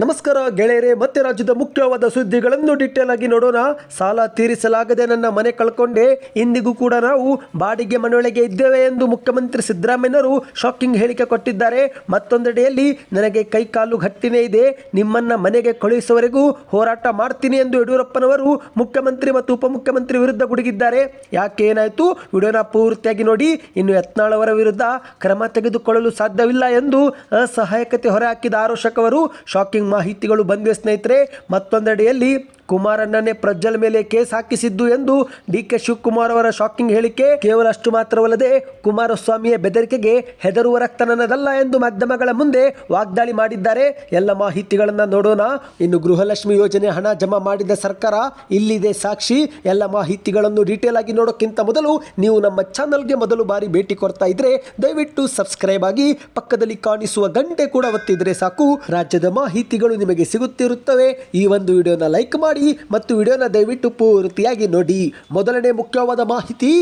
ನಮಸ್ಕಾರ ಗೆಳೆಯರೆ, ಮತ್ತೆ ರಾಜ್ಯದ ಮುಖ್ಯವಾದ ಸುದ್ದಿಗಳನ್ನು ಡಿಟೇಲ್ ಆಗಿ ನೋಡೋಣ. ಸಾಲ ತೀರಿಸಲಾಗದೆ ನನ್ನ ಮನೆ ಕಳ್ಕೊಂಡೆ. ಇಂದಿಗೂ ಕೂಡ ನಾವು ಬಾಡಿಗೆ ಮನೆಯೊಳಗೆ ಇದ್ದೇವೆ ಎಂದು ಮುಖ್ಯಮಂತ್ರಿ ಸಿದ್ದರಾಮಯ್ಯನವರು ಶಾಕಿಂಗ್ ಹೇಳಿಕೆ ಕೊಟ್ಟಿದ್ದಾರೆ. ಮತ್ತೊಂದೆಡೆಯಲ್ಲಿ, ನನಗೆ ಕೈ ಕಾಲು ಗಟ್ಟಿನೇ ಇದೆ. ನಿಮ್ಮನ್ನ ಮನೆಗೆ ಕಳುಹಿಸುವವರೆಗೂ ಹೋರಾಟ ಮಾಡ್ತೀನಿ ಎಂದು ಯಡಿಯೂರಪ್ಪನವರು ಮುಖ್ಯಮಂತ್ರಿ ಮತ್ತು ಉಪಮುಖ್ಯಮಂತ್ರಿ ವಿರುದ್ಧ ಗುಡುಗಿದ್ದಾರೆ. ಯಾಕೆ ಏನಾಯಿತು? ವಿಡಿಯೋನ ಪೂರ್ತಿಯಾಗಿ ನೋಡಿ. ಇನ್ನು ಯತ್ನಾಳ್ ಅವರ ವಿರುದ್ಧ ಕ್ರಮ ತೆಗೆದುಕೊಳ್ಳಲು ಸಾಧ್ಯವಿಲ್ಲ ಎಂದು ಅಸಹಾಯಕತೆ ಹೊರಹಾಕಿದ ಆರೋಷಕವರು ಶಾಕಿಂಗ್ ಮಾಹಿತಿಗಳು ಬಂದಿವೆ ಸ್ನೇಹಿತರೆ ಮತ್ತೊಂದೆಡೆಯಲ್ಲಿ ಕುಮಾರಣ್ಣನೇ ಪ್ರಜ್ವಲ್ ಮೇಲೆ ಕೇಸ್ ಹಾಕಿಸಿದ್ದು ಎಂದು ಡಿ ಕೆ ಶಿವಕುಮಾರ್ ಅವರ ಶಾಕಿಂಗ್ ಹೇಳಿಕೆ ಕೇವಲ ಅಷ್ಟು ಮಾತ್ರವಲ್ಲದೆ ಕುಮಾರಸ್ವಾಮಿಯ ಬೆದರಿಕೆಗೆ ಹೆದರುವ ರಕ್ತನನ್ನದಲ್ಲ ಎಂದು ಮಾಧ್ಯಮಗಳ ಮುಂದೆ ವಾಗ್ದಾಳಿ ಮಾಡಿದ್ದಾರೆ. ಎಲ್ಲ ಮಾಹಿತಿಗಳನ್ನು ನೋಡೋಣ. ಇನ್ನು ಗೃಹಲಕ್ಷ್ಮಿ ಯೋಜನೆ ಹಣ ಜಮಾ ಮಾಡಿದ ಸರ್ಕಾರ ಇಲ್ಲಿದೆ ಸಾಕ್ಷಿ. ಎಲ್ಲ ಮಾಹಿತಿಗಳನ್ನು ಡೀಟೇಲ್ ಆಗಿ ನೋಡೋಕ್ಕಿಂತ ಮೊದಲು ನೀವು ನಮ್ಮ ಚಾನಲ್ಗೆ ಮೊದಲು ಬಾರಿ ಭೇಟಿ ಕೊಡ್ತಾ ಇದ್ರೆ ದಯವಿಟ್ಟು ಸಬ್ಸ್ಕ್ರೈಬ್ ಆಗಿ ಪಕ್ಕದಲ್ಲಿ ಕಾಣಿಸುವ ಗಂಟೆ ಕೂಡ ಒತ್ತಿದ್ರೆ ಸಾಕು. ರಾಜ್ಯದ ಮಾಹಿತಿಗಳು ನಿಮಗೆ ಸಿಗುತ್ತಿರುತ್ತವೆ. ಈ ಒಂದು ವಿಡಿಯೋನ ಲೈಕ್ ಮಾಡಿ. ಮತ್ತು ವಿಡಿಯೋನ ದಯವಿಟ್ಟು ಪೂರ್ತಿಯಾಗಿ ನೋಡಿ. ಮೊದಲನೇ ಮುಖ್ಯವಾದ ಮಾಹಿತಿ,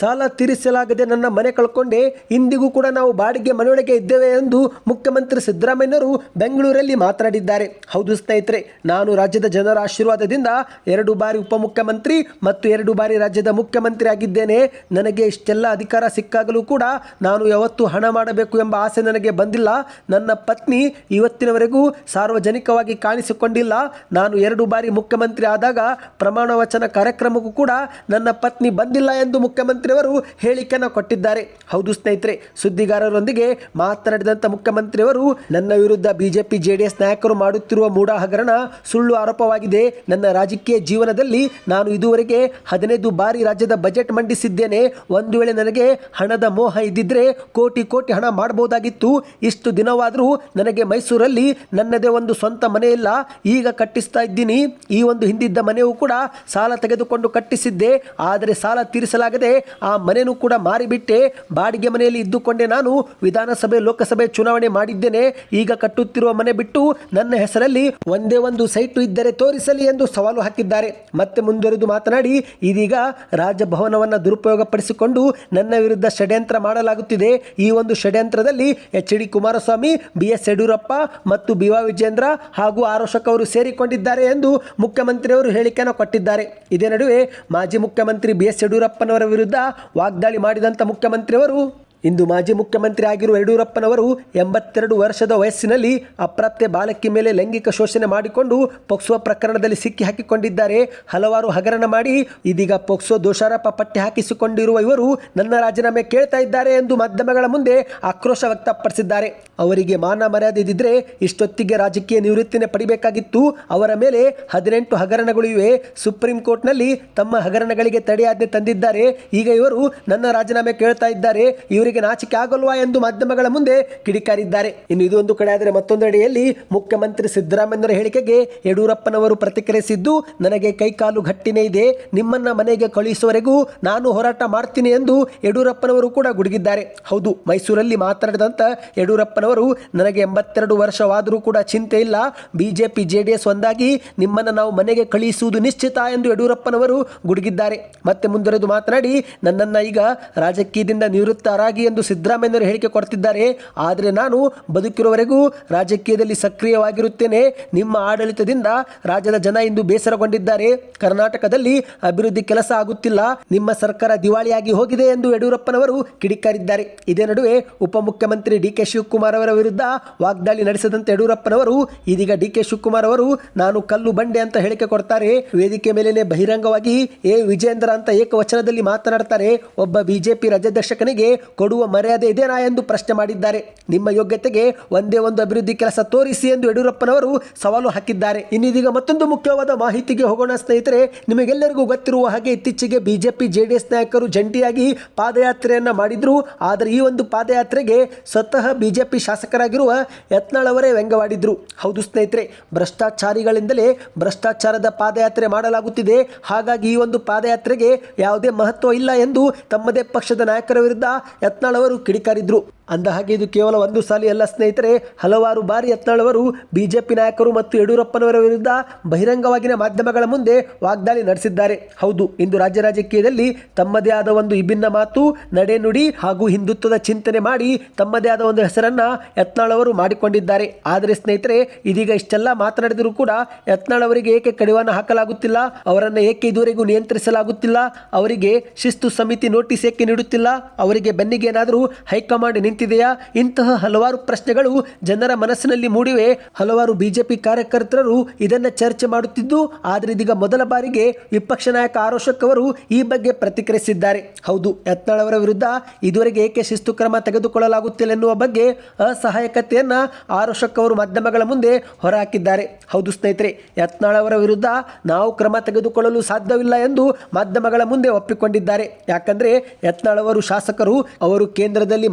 ಸಾಲ ತೀರಿಸಲಾಗದೆ ನನ್ನ ಮನೆ ಕಳ್ಕೊಂಡೆ. ಇಂದಿಗೂ ಕೂಡ ನಾವು ಬಾಡಿಗೆ ಮನೆಯೊಳಗೆ ಇದ್ದೇವೆ ಎಂದು ಮುಖ್ಯಮಂತ್ರಿ ಸಿದ್ದರಾಮಯ್ಯನವರು ಬೆಂಗಳೂರಲ್ಲಿ ಮಾತನಾಡಿದ್ದಾರೆ. ಹೌದು ಸ್ನೇಹಿತರೆ, ನಾನು ರಾಜ್ಯದ ಜನರ ಆಶೀರ್ವಾದದಿಂದ ಎರಡು ಬಾರಿ ಉಪಮುಖ್ಯಮಂತ್ರಿ ಮತ್ತು ಎರಡು ಬಾರಿ ರಾಜ್ಯದ ಮುಖ್ಯಮಂತ್ರಿ ಆಗಿದ್ದೇನೆ. ನನಗೆ ಇಷ್ಟೆಲ್ಲ ಅಧಿಕಾರ ಸಿಕ್ಕಾಗಲೂ ಕೂಡ ನಾನು ಯಾವತ್ತೂ ಹಣ ಮಾಡಬೇಕು ಎಂಬ ಆಸೆ ನನಗೆ ಬಂದಿಲ್ಲ. ನನ್ನ ಪತ್ನಿ ಇವತ್ತಿನವರೆಗೂ ಸಾರ್ವಜನಿಕವಾಗಿ ಕಾಣಿಸಿಕೊಂಡಿಲ್ಲ. ನಾನು ಎರಡು ಬಾರಿ ಮುಖ್ಯಮಂತ್ರಿ ಆದಾಗ ಪ್ರಮಾಣ ವಚನ ಕಾರ್ಯಕ್ರಮಕ್ಕೂ ಕೂಡ ನನ್ನ ಪತ್ನಿ ಬಂದಿಲ್ಲ ಎಂದು ಮುಖ್ಯಮಂತ್ರಿಯವರು ಹೇಳಿಕೆಯನ್ನು ಕೊಟ್ಟಿದ್ದಾರೆ. ಹೌದು ಸ್ನೇಹಿತರೆ, ಸುದ್ದಿಗಾರರೊಂದಿಗೆ ಮಾತನಾಡಿದಂಥ ಮುಖ್ಯಮಂತ್ರಿಯವರು, ನನ್ನ ವಿರುದ್ಧ ಬಿಜೆಪಿ, ಜೆಡಿಎಸ್ ನಾಯಕರು ಮಾಡುತ್ತಿರುವ ಮೂಢ ಹಗರಣ ಸುಳ್ಳು ಆರೋಪವಾಗಿದೆ. ನನ್ನ ರಾಜಕೀಯ ಜೀವನದಲ್ಲಿ ನಾನು ಇದುವರೆಗೆ ಹದಿನೈದು ಬಾರಿ ರಾಜ್ಯದ ಬಜೆಟ್ ಮಂಡಿಸಿದ್ದೇನೆ. ಒಂದು ವೇಳೆ ನನಗೆ ಹಣದ ಮೋಹ ಇದ್ದಿದ್ರೆ ಕೋಟಿ ಕೋಟಿ ಹಣ ಮಾಡಬಹುದಾಗಿತ್ತು. ಇಷ್ಟು ದಿನವಾದರೂ ನನಗೆ ಮೈಸೂರಲ್ಲಿ ನನ್ನದೇ ಒಂದು ಸ್ವಂತ ಮನೆ ಇಲ್ಲ. ಈಗ ಕಟ್ಟಿಸ್ತಾ ಇದ್ದೀನಿ. ಈ ಒಂದು ಹಿಂದಿದ್ದ ಮನೆಯೂ ಕೂಡ ಸಾಲ ತೆಗೆದುಕೊಂಡು ಕಟ್ಟಿಸಿದ್ದೆ. ಆದರೆ ಸಾಲ ತೀರಿಸಲಾಗದೆ ಆ ಮನೆಯೂ ಕೂಡ ಮಾರಿಬಿಟ್ಟೆ. ಬಾಡಿಗೆ ಮನೆಯಲ್ಲಿ ಇದ್ದುಕೊಂಡೇ ನಾನು ವಿಧಾನಸಭೆ, ಲೋಕಸಭೆ ಚುನಾವಣೆ ಮಾಡಿದ್ದೇನೆ. ಈಗ ಕಟ್ಟುತ್ತಿರುವ ಮನೆ ಬಿಟ್ಟು ನನ್ನ ಹೆಸರಲ್ಲಿ ಒಂದೇ ಒಂದು ಸೈಟು ಇದ್ದರೆ ತೋರಿಸಲಿ ಎಂದು ಸವಾಲು ಹಾಕಿದ್ದಾರೆ. ಮತ್ತೆ ಮುಂದುವರೆದು ಮಾತನಾಡಿ, ಇದೀಗ ರಾಜಭವನವನ್ನು ದುರುಪಯೋಗಪಡಿಸಿಕೊಂಡು ನನ್ನ ವಿರುದ್ಧ ಷಡ್ಯಂತ್ರ ಮಾಡಲಾಗುತ್ತಿದೆ. ಈ ಒಂದು ಷಡ್ಯಂತ್ರದಲ್ಲಿ H D Kumaraswamy, B S Yediyurappa ಮತ್ತು ಬಿ ವಿಜೇಂದ್ರ ಹಾಗೂ ಆರೋಷಕ್ ಅವರು ಸೇರಿಕೊಂಡಿದ್ದಾರೆ ಎಂದು ಮುಖ್ಯಮಂತ್ರಿಯವರು ಹೇಳಿಕೆಯನ್ನು ಕೊಟ್ಟಿದ್ದಾರೆ. ಇದೇ ನಡುವೆ ಮಾಜಿ ಮುಖ್ಯಮಂತ್ರಿ ಬಿ ಎಸ್ ಯಡಿಯೂರಪ್ಪನವರ ವಿರುದ್ಧ ವಾಗ್ದಾಳಿ ಮಾಡಿದಂಥ ಮುಖ್ಯಮಂತ್ರಿಯವರು ಇಂದು ಮಾಜಿ ಮುಖ್ಯಮಂತ್ರಿ ಆಗಿರುವ ಯಡಿಯೂರಪ್ಪನವರು ಎಂಬತ್ತೆರಡು ವರ್ಷದ ವಯಸ್ಸಿನಲ್ಲಿ ಅಪ್ರಾಪ್ತೆ ಬಾಲಕಿ ಮೇಲೆ ಲೈಂಗಿಕ ಶೋಷಣೆ ಮಾಡಿಕೊಂಡು ಪೊಕ್ಸೋ ಪ್ರಕರಣದಲ್ಲಿ ಸಿಕ್ಕಿ ಹಾಕಿಕೊಂಡಿದ್ದಾರೆ. ಹಲವಾರು ಹಗರಣ ಮಾಡಿ ಇದೀಗ ಪೊಕ್ಸೋ ದೋಷಾರೋಪ ಪಟ್ಟಿ ಹಾಕಿಸಿಕೊಂಡಿರುವ ಇವರು ನನ್ನ ರಾಜೀನಾಮೆ ಕೇಳ್ತಾ ಇದ್ದಾರೆ ಎಂದು ಮಾಧ್ಯಮಗಳ ಮುಂದೆ ಆಕ್ರೋಶ ವ್ಯಕ್ತಪಡಿಸಿದ್ದಾರೆ. ಅವರಿಗೆ ಮಾನ ಮರ್ಯಾದೆ ಇದ್ದಿದ್ರೆ ಇಷ್ಟೊತ್ತಿಗೆ ರಾಜಕೀಯ ನಿವೃತ್ತಿನೇ ಪಡಿಬೇಕಾಗಿತ್ತು. ಅವರ ಮೇಲೆ ಹದಿನೆಂಟು ಹಗರಣಗಳು ಇವೆ. ಸುಪ್ರೀಂ ಕೋರ್ಟ್ನಲ್ಲಿ ತಮ್ಮ ಹಗರಣಗಳಿಗೆ ತಡೆಯಾಜ್ಞೆ ತಂದಿದ್ದಾರೆ. ಈಗ ಇವರು ನನ್ನ ರಾಜೀನಾಮೆ ಕೇಳ್ತಾ ಇದ್ದಾರೆ. ಇವರಿಗೆ ನಾಚಿಕೆ ಆಗಲ್ವಾ ಎಂದು ಮಾಧ್ಯಮಗಳ ಮುಂದೆ ಕಿಡಿಕಾರಿದ್ದಾರೆ. ಇನ್ನು ಇದು ಒಂದು ಕಡೆ ಆದರೆ ಮತ್ತೊಂದೆಡೆಯಲ್ಲಿ ಮುಖ್ಯಮಂತ್ರಿ ಸಿದ್ದರಾಮಯ್ಯನವರ ಹೇಳಿಕೆಗೆ ಯಡಿಯೂರಪ್ಪನವರು ಪ್ರತಿಕ್ರಿಯಿಸಿದ್ದು, ನನಗೆ ಕೈಕಾಲು ಘಟ್ಟಿನೇ ಇದೆ, ನಿಮ್ಮನ್ನ ಮನೆಗೆ ಕಳುಹಿಸುವವರೆಗೂ ನಾನು ಹೋರಾಟ ಮಾಡ್ತೀನಿ ಎಂದು ಯಡಿಯೂರಪ್ಪನವರು ಕೂಡ ಗುಡುಗಿದ್ದಾರೆ. ಹೌದು, ಮೈಸೂರಲ್ಲಿ ಮಾತನಾಡಿದಂಥ ಯಡಿಯೂರಪ್ಪನವರು ನನಗೆ ಎಂಬತ್ತೆರಡು ವರ್ಷವಾದರೂ ಕೂಡ ಚಿಂತೆ ಇಲ್ಲ. ಬಿಜೆಪಿ, ಜೆಡಿಎಸ್ ಒಂದಾಗಿ ನಿಮ್ಮನ್ನು ನಾವು ಮನೆಗೆ ಕಳುಹಿಸುವುದು ನಿಶ್ಚಿತ ಎಂದು ಯಡಿಯೂರಪ್ಪನವರು ಗುಡುಗಿದ್ದಾರೆ. ಮತ್ತೆ ಮುಂದುವರೆದು ಮಾತನಾಡಿ, ನನ್ನನ್ನು ಈಗ ರಾಜಕೀಯದಿಂದ ನಿವೃತ್ತರಾಗಿ ಎಂದು ಸಿದ್ದರಾಮಯ್ಯನವರು ಹೇಳಿಕೆ ಕೊಡ್ತಿದ್ದಾರೆ. ಆದರೆ ನಾನು ಬದುಕಿರುವವರೆಗೂ ರಾಜಕೀಯದಲ್ಲಿ ಸಕ್ರಿಯವಾಗಿರುತ್ತೇನೆ. ನಿಮ್ಮ ಆಡಳಿತದಿಂದ ರಾಜ್ಯದ ಜನ ಇಂದು ಬೇಸರಗೊಂಡಿದ್ದಾರೆ. ಕರ್ನಾಟಕದಲ್ಲಿ ಅಭಿವೃದ್ಧಿ ಕೆಲಸ ಆಗುತ್ತಿಲ್ಲ. ನಿಮ್ಮ ಸರ್ಕಾರ ದಿವಾಳಿಯಾಗಿ ಹೋಗಿದೆ ಎಂದು ಯಡಿಯೂರಪ್ಪನವರು ಕಿಡಿಕಾರಿದ್ದಾರೆ. ಇದೇ ನಡುವೆ ಉಪಮುಖ್ಯಮಂತ್ರಿ ಡಿ ಕೆ ಶಿವಕುಮಾರ್ ಅವರ ವಿರುದ್ಧ ವಾಗ್ದಾಳಿ ನಡೆಸದಂತೆ ಯಡಿಯೂರಪ್ಪನವರು, ಇದೀಗ ಡಿ ಕೆ ಶಿವಕುಮಾರ್ ಅವರು ನಾನು ಕಲ್ಲು ಬಂಡೆ ಅಂತ ಹೇಳಿಕೆ ಕೊಡ್ತಾರೆ. ವೇದಿಕೆ ಮೇಲೇನೆ ಬಹಿರಂಗವಾಗಿ ಎ ವಿಜೇಂದ್ರ ಅಂತ ಏಕವಚನದಲ್ಲಿ ಮಾತನಾಡ್ತಾರೆ. ಒಬ್ಬ ಬಿಜೆಪಿ ರಾಜ್ಯಾಧ್ಯಕ್ಷಕನಿಗೆ ಕೊಡುವ ಮರ್ಯಾದೆ ಇದೇನಾ ಎಂದು ಪ್ರಶ್ನೆ ಮಾಡಿದ್ದಾರೆ. ನಿಮ್ಮ ಯೋಗ್ಯತೆಗೆ ಒಂದೇ ಒಂದು ಅಭಿವೃದ್ಧಿ ಕೆಲಸ ತೋರಿಸಿ ಎಂದು ಯಡಿಯೂರಪ್ಪನವರು ಸವಾಲು ಹಾಕಿದ್ದಾರೆ. ಇನ್ನಿದೀಗ ಮತ್ತೊಂದು ಮುಖ್ಯವಾದ ಮಾಹಿತಿಗೆ ಹೋಗೋಣ ಸ್ನೇಹಿತರೆ, ನಿಮಗೆಲ್ಲರಿಗೂ ಗೊತ್ತಿರುವ ಹಾಗೆ ಇತ್ತೀಚೆಗೆ ಬಿಜೆಪಿ, ಜೆಡಿಎಸ್ ನಾಯಕರು ಜಂಟಿಯಾಗಿ ಪಾದಯಾತ್ರೆಯನ್ನ ಮಾಡಿದ್ರು. ಆದರೆ ಈ ಒಂದು ಪಾದಯಾತ್ರೆಗೆ ಸ್ವತಃ ಬಿಜೆಪಿ ಶಾಸಕರಾಗಿರುವ ಯತ್ನಾಳ್ ಅವರೇ ವ್ಯಂಗ್ಯವಾಡಿದ್ರು. ಹೌದು ಸ್ನೇಹಿತರೆ, ಭ್ರಷ್ಟಾಚಾರಿಗಳಿಂದಲೇ ಭ್ರಷ್ಟಾಚಾರದ ಪಾದಯಾತ್ರೆ ಮಾಡಲಾಗುತ್ತಿದೆ. ಹಾಗಾಗಿ ಈ ಒಂದು ಪಾದಯಾತ್ರೆಗೆ ಯಾವುದೇ ಮಹತ್ವ ಇಲ್ಲ ಎಂದು ತಮ್ಮದೇ ಪಕ್ಷದ ನಾಯಕರ ವಿರುದ್ಧ ಯತ್ನಾಳ್ ಅವರು ಕಿಡಿಕಾರಿದ್ರು. ಅಂದ ಹಾಗೆ ಇದು ಕೇವಲ ಒಂದು ಸಾಲಿ ಅಲ್ಲ, ಸ್ನೇಹಿತರೆ. ಹಲವಾರು ಬಾರಿ ಯತ್ನಾಳವರು ಬಿಜೆಪಿ ನಾಯಕರು ಮತ್ತು ಯಡಿಯೂರಪ್ಪನವರ ವಿರುದ್ಧ ಬಹಿರಂಗವಾಗಿನ ಮಾಧ್ಯಮಗಳ ಮುಂದೆ ವಾಗ್ದಾಳಿ ನಡೆಸಿದ್ದಾರೆ. ಹೌದು, ಇಂದು ರಾಜ್ಯ ರಾಜಕೀಯದಲ್ಲಿ ತಮ್ಮದೇ ಆದ ಒಂದು ವಿಭಿನ್ನ ಮಾತು ನಡೆನುಡಿ ಹಾಗೂ ಹಿಂದುತ್ವದ ಚಿಂತನೆ ಮಾಡಿ ತಮ್ಮದೇ ಆದ ಒಂದು ಹೆಸರನ್ನ ಯತ್ನಾಳವರು ಮಾಡಿಕೊಂಡಿದ್ದಾರೆ. ಆದರೆ ಸ್ನೇಹಿತರೆ, ಇದೀಗ ಇಷ್ಟೆಲ್ಲ ಮಾತನಾಡಿದರೂ ಕೂಡ ಯತ್ನಾಳವರಿಗೆ ಏಕೆ ಕಡಿವಾಣ ಹಾಕಲಾಗುತ್ತಿಲ್ಲ? ಅವರನ್ನು ಏಕೆ ಇದುವರೆಗೂ ನಿಯಂತ್ರಿಸಲಾಗುತ್ತಿಲ್ಲ? ಅವರಿಗೆ ಶಿಸ್ತು ಸಮಿತಿ ನೋಟಿಸ್ ಏಕೆ ನೀಡುತ್ತಿಲ್ಲ? ಅವರಿಗೆ ಬೆನ್ನಿಗೆ ಏನಾದರೂ ಹೈಕಮಾಂಡ್ ನಿಂತಿದೆಯಾ? ಇಂತಹ ಹಲವಾರು ಪ್ರಶ್ನೆಗಳು ಜನರ ಮನಸ್ಸಿನಲ್ಲಿ ಮೂಡಿವೆ. ಹಲವಾರು ಬಿಜೆಪಿ ಕಾರ್ಯಕರ್ತರು ಇದನ್ನ ಚರ್ಚೆ ಮಾಡುತ್ತಿದ್ದು, ಆದರೆ ಇದೀಗ ಮೊದಲ ಬಾರಿಗೆ ವಿಪಕ್ಷ ನಾಯಕ ಆರೋಶಕ್ ಅವರು ಈ ಬಗ್ಗೆ ಪ್ರತಿಕ್ರಿಯಿಸಿದ್ದಾರೆ. ಹೌದು, ಯತ್ನಾಳ್ ಅವರ ವಿರುದ್ಧ ಇದುವರೆಗೆ ಏಕೆ ಶಿಸ್ತು ಕ್ರಮ ತೆಗೆದುಕೊಳ್ಳಲಾಗುತ್ತಿಲ್ಲ ಎನ್ನುವ ಬಗ್ಗೆ ಅಸಹಾಯಕತೆಯನ್ನ ಆರೋಶಕ್ ಅವರು ಮಾಧ್ಯಮಗಳ ಮುಂದೆ ಹೊರಹಾಕಿದ್ದಾರೆ. ಹೌದು ಸ್ನೇಹಿತರೆ, ಯತ್ನಾಳ್ ಅವರ ವಿರುದ್ಧ ನಾವು ಕ್ರಮ ತೆಗೆದುಕೊಳ್ಳಲು ಸಾಧ್ಯವಿಲ್ಲ ಎಂದು ಮಾಧ್ಯಮಗಳ ಮುಂದೆ ಒಪ್ಪಿಕೊಂಡಿದ್ದಾರೆ. ಯಾಕಂದ್ರೆ ಯತ್ನಾಳ್ ಅವರು ಶಾಸಕರು, ಅವರು ಕೇಂದ್ರದಲ್ಲಿ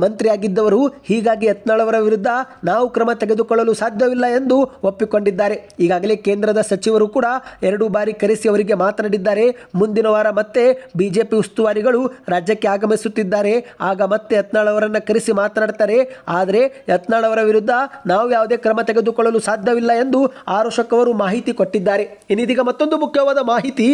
ಮಂತ್ರಿಯಾಗಿದ್ದವರು ಹೀಗಾಗಿ ಯತ್ನಾಳವರ ವಿರುದ್ಧ ನಾವು ಕ್ರಮ ತೆಗೆದುಕೊಳ್ಳಲು ಸಾಧ್ಯವಿಲ್ಲ ಎಂದು ಒಪ್ಪಿಕೊಂಡಿದ್ದಾರೆ. ಈಗಾಗಲೇ ಕೇಂದ್ರದ ಸಚಿವರು ಕೂಡ ಎರಡು ಬಾರಿ ಕರೆಸಿ ಅವರಿಗೆ ಮಾತನಾಡಿದ್ದಾರೆ. ಮುಂದಿನ ವಾರ ಮತ್ತೆ ಬಿಜೆಪಿ ಉಸ್ತುವಾರಿಗಳು ರಾಜ್ಯಕ್ಕೆ ಆಗಮಿಸುತ್ತಿದ್ದಾರೆ. ಆಗ ಮತ್ತೆ ಯತ್ನಾಳ್ ಅವರನ್ನ ಕರೆಸಿ ಮಾತನಾಡ್ತಾರೆ. ಆದರೆ ಯತ್ನಾಳ್ ಅವರ ವಿರುದ್ಧ ನಾವು ಯಾವುದೇ ಕ್ರಮ ತೆಗೆದುಕೊಳ್ಳಲು ಸಾಧ್ಯವಿಲ್ಲ ಎಂದು ಆರೋಷಕ್ ಅವರು ಮಾಹಿತಿ ಕೊಟ್ಟಿದ್ದಾರೆ. ಇನ್ನಿದೀಗ ಮತ್ತೊಂದು ಮುಖ್ಯವಾದ ಮಾಹಿತಿ.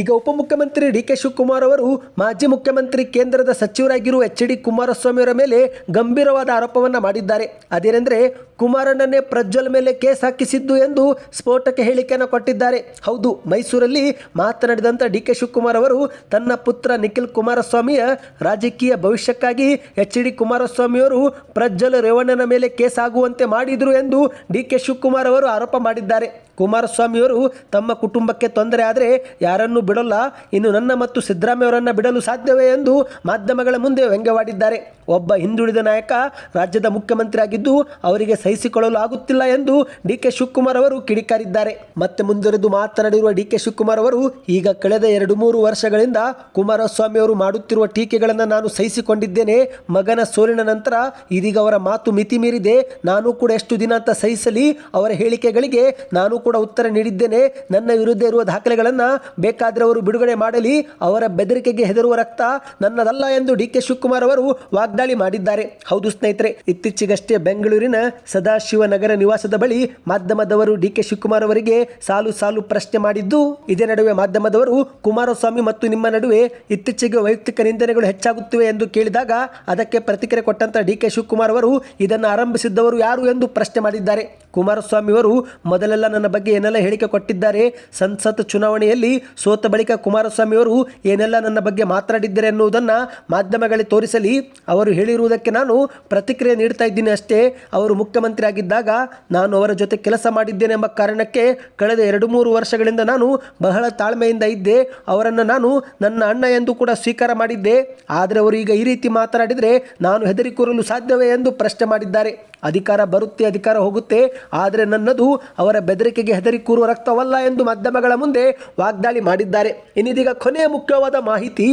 ಈಗ ಉಪಮುಖ್ಯಮಂತ್ರಿ ಡಿ ಕೆ ಶಿವಕುಮಾರ್ ಅವರು ಮಾಜಿ ಮುಖ್ಯಮಂತ್ರಿ ಕೇಂದ್ರದ ಸಚಿವರಾಗಿರುವ ಎಚ್ ಡಿ ಕುಮಾರಸ್ವಾಮಿ ಅವರ ಮೇಲೆ ಗಂಭೀರವಾದ ಆರೋಪವನ್ನು ಮಾಡಿದ್ದಾರೆ. ಅದೇನೆಂದರೆ ಕುಮಾರಣ್ಣನೇ ಪ್ರಜ್ವಲ್ ಮೇಲೆ ಕೇಸ್ ಹಾಕಿಸಿದ್ದು ಎಂದು ಸ್ಫೋಟಕ ಹೇಳಿಕೆಯನ್ನು ಕೊಟ್ಟಿದ್ದಾರೆ. ಹೌದು, ಮೈಸೂರಲ್ಲಿ ಮಾತನಾಡಿದಂಥ ಡಿ ಕೆ ಶಿವಕುಮಾರ್ ಅವರು ತನ್ನ ಪುತ್ರ ನಿಖಿಲ್ ಕುಮಾರಸ್ವಾಮಿಯ ರಾಜಕೀಯ ಭವಿಷ್ಯಕ್ಕಾಗಿ ಎಚ್ ಡಿ ಕುಮಾರಸ್ವಾಮಿಯವರು ಪ್ರಜ್ವಲ್ ರೇವಣ್ಣನ ಮೇಲೆ ಕೇಸ್ ಆಗುವಂತೆ ಮಾಡಿದರು ಎಂದು ಡಿ ಕೆ ಶಿವಕುಮಾರ್ ಅವರು ಆರೋಪ ಮಾಡಿದ್ದಾರೆ. ಕುಮಾರಸ್ವಾಮಿಯವರು ತಮ್ಮ ಕುಟುಂಬಕ್ಕೆ ತೊಂದರೆ ಆದರೆ ಯಾರನ್ನೂ ಬಿಡೋಲ್ಲ. ಇನ್ನು ನನ್ನ ಮತ್ತು ಸಿದ್ದರಾಮಯ್ಯವರನ್ನು ಬಿಡಲು ಸಾಧ್ಯವೇ ಎಂದು ಮಾಧ್ಯಮಗಳ ಮುಂದೆ ವ್ಯಂಗ್ಯವಾಡಿದ್ದಾರೆ. ಒಬ್ಬ ಹಿಂದುಳಿದ ನಾಯಕ ರಾಜ್ಯದ ಮುಖ್ಯಮಂತ್ರಿ ಆಗಿದ್ದು ಅವರಿಗೆ ಸಹಿಸಿಕೊಳ್ಳಲು ಆಗುತ್ತಿಲ್ಲ ಎಂದು ಡಿ ಕೆ ಶಿವಕುಮಾರ್ ಅವರು ಕಿಡಿಕಾರಿದ್ದಾರೆ. ಮತ್ತೆ ಮುಂದುವರೆದು ಮಾತನಾಡಿರುವ ಡಿ ಕೆ ಶಿವಕುಮಾರ್ ಅವರು, ಈಗ ಕಳೆದ ಎರಡು ಮೂರು ವರ್ಷಗಳಿಂದ ಕುಮಾರಸ್ವಾಮಿ ಅವರು ಮಾಡುತ್ತಿರುವ ಟೀಕೆಗಳನ್ನು ನಾನು ಸಹಿಸಿಕೊಂಡಿದ್ದೇನೆ. ಮಗನ ಸೋಲಿನ ನಂತರ ಇದೀಗ ಅವರ ಮಾತು ಮಿತಿ ಮೀರಿದೆ ನಾನು ಕೂಡ ಎಷ್ಟು ದಿನ ಅಂತ ಸಹಿಸಲಿ. ಅವರ ಹೇಳಿಕೆಗಳಿಗೆ ನಾನು ಕೂಡ ಉತ್ತರ ನೀಡಿದ್ದೇನೆ. ನನ್ನ ವಿರುದ್ಧ ಇರುವ ದಾಖಲೆಗಳನ್ನು ಬೇಕಾದರೆ ಅವರು ಬಿಡುಗಡೆ ಮಾಡಲಿ. ಅವರ ಬೆದರಿಕೆಗೆ ಹೆದರುವ ರಕ್ತ ನನ್ನದಲ್ಲ ಎಂದು ಡಿ ಕೆ ಶಿವಕುಮಾರ್ ಅವರು ವಾಗ್ದಾಳಿ ಮಾಡಿದ್ದಾರೆ. ಹೌದು ಸ್ನೇಹಿತರೆ, ಇತ್ತೀಚೆಗಷ್ಟೇ ಬೆಂಗಳೂರಿನ ಸದಾಶಿವನಗರ ನಿವಾಸದ ಬಳಿ ಮಾಧ್ಯಮದವರು ಡಿ ಕೆ ಶಿವಕುಮಾರ್ ಅವರಿಗೆ ಸಾಲು ಸಾಲು ಪ್ರಶ್ನೆ ಮಾಡಿದ್ದು, ಇದೇ ನಡುವೆ ಮಾಧ್ಯಮದವರು ಕುಮಾರಸ್ವಾಮಿ ಮತ್ತು ನಿಮ್ಮ ನಡುವೆ ಇತ್ತೀಚೆಗೆ ವೈಯಕ್ತಿಕ ನಿಂದನೆಗಳು ಹೆಚ್ಚಾಗುತ್ತಿವೆ ಎಂದು ಕೇಳಿದಾಗ ಅದಕ್ಕೆ ಪ್ರತಿಕ್ರಿಯೆ ಕೊಟ್ಟಂತ ಡಿ ಕೆ ಶಿವಕುಮಾರ್ ಅವರು ಇದನ್ನು ಆರಂಭಿಸಿದ್ದವರು ಯಾರು ಎಂದು ಪ್ರಶ್ನೆ ಮಾಡಿದ್ದಾರೆ. ಕುಮಾರಸ್ವಾಮಿ ಅವರು ಮೊದಲೆಲ್ಲ ನನ್ನ ಬಗ್ಗೆ ಏನೆಲ್ಲ ಹೇಳಿಕೆ ಕೊಟ್ಟಿದ್ದಾರೆ? ಸಂಸತ್ ಚುನಾವಣೆಯಲ್ಲಿ ಸೋತ ಬಳಿಕ ಕುಮಾರಸ್ವಾಮಿ ಅವರು ಏನೆಲ್ಲ ನನ್ನ ಬಗ್ಗೆ ಮಾತನಾಡಿದ್ದಾರೆ ಎನ್ನುವುದನ್ನು ಮಾಧ್ಯಮಗಳಿಗೆ ತೋರಿಸಲಿ. ಅವರು ಹೇಳಿರುವುದಕ್ಕೆ ನಾನು ಪ್ರತಿಕ್ರಿಯೆ ನೀಡ್ತಾ ಇದ್ದೀನಿ ಅಷ್ಟೇ. ಅವರು ಮುಖ್ಯಮಂತ್ರಿ ಆಗಿದ್ದಾಗ ನಾನು ಅವರ ಜೊತೆ ಕೆಲಸ ಮಾಡಿದ್ದೇನೆ ಎಂಬ ಕಾರಣಕ್ಕೆ ಕಳೆದ ಎರಡು ಮೂರು ವರ್ಷಗಳಿಂದ ನಾನು ಬಹಳ ತಾಳ್ಮೆಯಿಂದ ಇದ್ದೆ. ಅವರನ್ನು ನಾನು ನನ್ನ ಅಣ್ಣ ಎಂದು ಕೂಡ ಸ್ವೀಕಾರ ಮಾಡಿದ್ದೆ. ಆದರೆ ಅವರು ಈಗ ಈ ರೀತಿ ಮಾತನಾಡಿದರೆ ನಾನು ಹೆದರಿಕೂರಲು ಸಾಧ್ಯವೇ ಎಂದು ಪ್ರಶ್ನೆ ಮಾಡಿದ್ದಾರೆ. ಅಧಿಕಾರ ಬರುತ್ತೆ, ಅಧಿಕಾರ ಹೋಗುತ್ತೆ. ಆದರೆ ನನ್ನದು ಅವರ ಬೆದರಿಕೆಗೆ ಹೆದರಿ ಕೂರುವ ರಕ್ತವಲ್ಲ ಎಂದು ಮಾಧ್ಯಮಗಳ ಮುಂದೆ ವಾಗ್ದಾಳಿ ಮಾಡಿದ್ದಾರೆ. ಇನ್ನಿದೀಗ ಕೊನೆಯ ಮುಖ್ಯವಾದ ಮಾಹಿತಿ,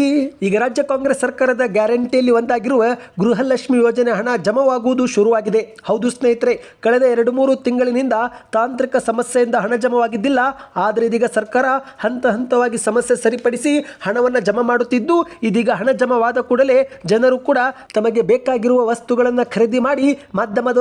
ಈಗ ರಾಜ್ಯ ಕಾಂಗ್ರೆಸ್ ಸರ್ಕಾರದ ಗ್ಯಾರಂಟಿಯಲ್ಲಿ ಒಂದಾಗಿರುವ ಗೃಹಲಕ್ಷ್ಮಿ ಯೋಜನೆ ಹಣ ಜಮವಾಗುವುದು ಶುರುವಾಗಿದೆ. ಹೌದು ಸ್ನೇಹಿತರೆ, ಕಳೆದ ಎರಡು ಮೂರು ತಿಂಗಳಿನಿಂದ ತಾಂತ್ರಿಕ ಸಮಸ್ಯೆಯಿಂದ ಹಣ ಜಮವಾಗಿದ್ದಿಲ್ಲ. ಆದರೆ ಇದೀಗ ಸರ್ಕಾರ ಹಂತ ಹಂತವಾಗಿ ಸಮಸ್ಯೆ ಸರಿಪಡಿಸಿ ಹಣವನ್ನು ಜಮಾ ಮಾಡುತ್ತಿದ್ದು, ಇದೀಗ ಹಣ ಜಮವಾದ ಕೂಡಲೇ ಜನರು ಕೂಡ ತಮಗೆ ಬೇಕಾಗಿರುವ ವಸ್ತುಗಳನ್ನು ಖರೀದಿ ಮಾಡಿ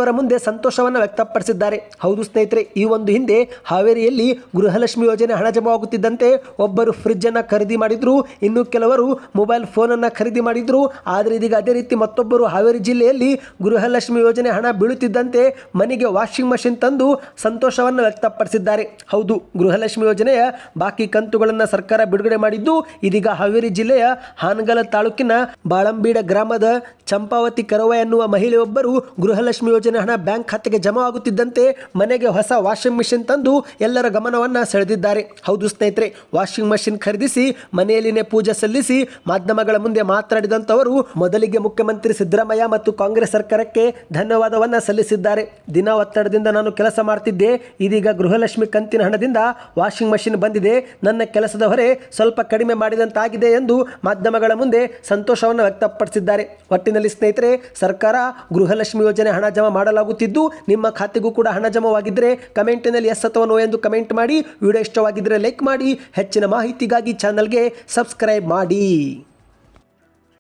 ಮಾಧ್ಯಮದವರ ಮುಂದೆ ಸಂತೋಷವನ್ನು ವ್ಯಕ್ತಪಡಿಸಿದ್ದಾರೆ. ಹೌದು ಸ್ನೇಹಿತರೆ, ಈ ಒಂದು ಹಿಂದೆ ಹಾವೇರಿಯಲ್ಲಿ ಗೃಹಲಕ್ಷ್ಮಿ ಯೋಜನೆ ಹಣ ಜಮವಾಗುತ್ತಿದ್ದಂತೆ ಒಬ್ಬರು ಫ್ರಿಜ್ ಅನ್ನ ಖರೀದಿ ಮಾಡಿದ್ರು, ಇನ್ನು ಕೆಲವರು ಮೊಬೈಲ್ ಫೋನ್ ಅನ್ನ ಖರೀದಿ ಮಾಡಿದ್ರು. ಆದರೆ ಇದೀಗ ಅದೇ ರೀತಿ ಮತ್ತೊಬ್ಬರು ಹಾವೇರಿ ಜಿಲ್ಲೆಯಲ್ಲಿ ಗೃಹಲಕ್ಷ್ಮಿ ಯೋಜನೆ ಹಣ ಬೀಳುತ್ತಿದ್ದಂತೆ ಮನೆಗೆ ವಾಷಿಂಗ್ ಮಷಿನ್ ತಂದು ಸಂತೋಷವನ್ನು ವ್ಯಕ್ತಪಡಿಸಿದ್ದಾರೆ. ಹೌದು, ಗೃಹಲಕ್ಷ್ಮಿ ಯೋಜನೆಯ ಬಾಕಿ ಕಂತುಗಳನ್ನು ಸರ್ಕಾರ ಬಿಡುಗಡೆ ಮಾಡಿದ್ದು, ಇದೀಗ ಹಾವೇರಿ ಜಿಲ್ಲೆಯ ಹಾನಗಲ ತಾಲೂಕಿನ ಬಾಳಂಬೀಡ ಗ್ರಾಮದ ಚಂಪಾವತಿ ಕರವ ಎನ್ನುವ ಮಹಿಳೆಯೊಬ್ಬರು ಗೃಹಲಕ್ಷ್ಮಿ ಯೋಜನೆ ಹಣ ಬ್ಯಾಂಕ್ ಖಾತೆಗೆ ಜಮಾ ಆಗುತ್ತಿದ್ದಂತೆ ಮನೆಗೆ ಹೊಸ ವಾಷಿಂಗ್ ಮಿಷಿನ್ ತಂದು ಎಲ್ಲರ ಗಮನವನ್ನ ಸೆಳೆದಿದ್ದಾರೆ. ಹೌದು ಸ್ನೇಹಿತರೆ, ವಾಷಿಂಗ್ ಮಷಿನ್ ಖರೀದಿಸಿ, ಮನೆಯಲ್ಲಿನೇ ಪೂಜೆ ಸಲ್ಲಿಸಿ, ಮಾಧ್ಯಮಗಳ ಮುಂದೆ ಮಾತನಾಡಿದಂಥವರು ಮೊದಲಿಗೆ ಮುಖ್ಯಮಂತ್ರಿ ಸಿದ್ದರಾಮಯ್ಯ ಮತ್ತು ಕಾಂಗ್ರೆಸ್ ಸರ್ಕಾರಕ್ಕೆ ಧನ್ಯವಾದವನ್ನ ಸಲ್ಲಿಸಿದ್ದಾರೆ. ದಿನ ಒತ್ತಡದಿಂದ ನಾನು ಕೆಲಸ ಮಾಡ್ತಿದ್ದೆ, ಇದೀಗ ಗೃಹಲಕ್ಷ್ಮಿ ಕಂತಿನ ಹಣದಿಂದ ವಾಷಿಂಗ್ ಮಷಿನ್ ಬಂದಿದೆ. ನನ್ನ ಕೆಲಸದ ಹೊರೆ ಸ್ವಲ್ಪ ಕಡಿಮೆ ಮಾಡಿದಂತಾಗಿದೆ ಎಂದು ಮಾಧ್ಯಮಗಳ ಮುಂದೆ ಸಂತೋಷವನ್ನು ವ್ಯಕ್ತಪಡಿಸಿದ್ದಾರೆ. ಒಟ್ಟಿನಲ್ಲಿ ಸ್ನೇಹಿತರೆ, ಸರ್ಕಾರ ಗೃಹಲಕ್ಷ್ಮಿ ಯೋಜನೆ ಹಣ ಮಾಡಲಾಗುತ್ತಿದ್ದು, ನಿಮ್ಮ ಖಾತೆಗೂ ಕೂಡ ಹಣ ಜಮವಾಗಿದ್ದರೆ ಕಮೆಂಟಿನಲ್ಲಿ ಎಸ್ ಅಥವಾ ನೋ ಎಂದು ಕಮೆಂಟ್ ಮಾಡಿ. ವಿಡಿಯೋ ಇಷ್ಟವಾಗಿದ್ದರೆ ಲೈಕ್ ಮಾಡಿ. ಹೆಚ್ಚಿನ ಮಾಹಿತಿಗಾಗಿ ಚಾನಲ್ಗೆ ಸಬ್ಸ್ಕ್ರೈಬ್ ಮಾಡಿ.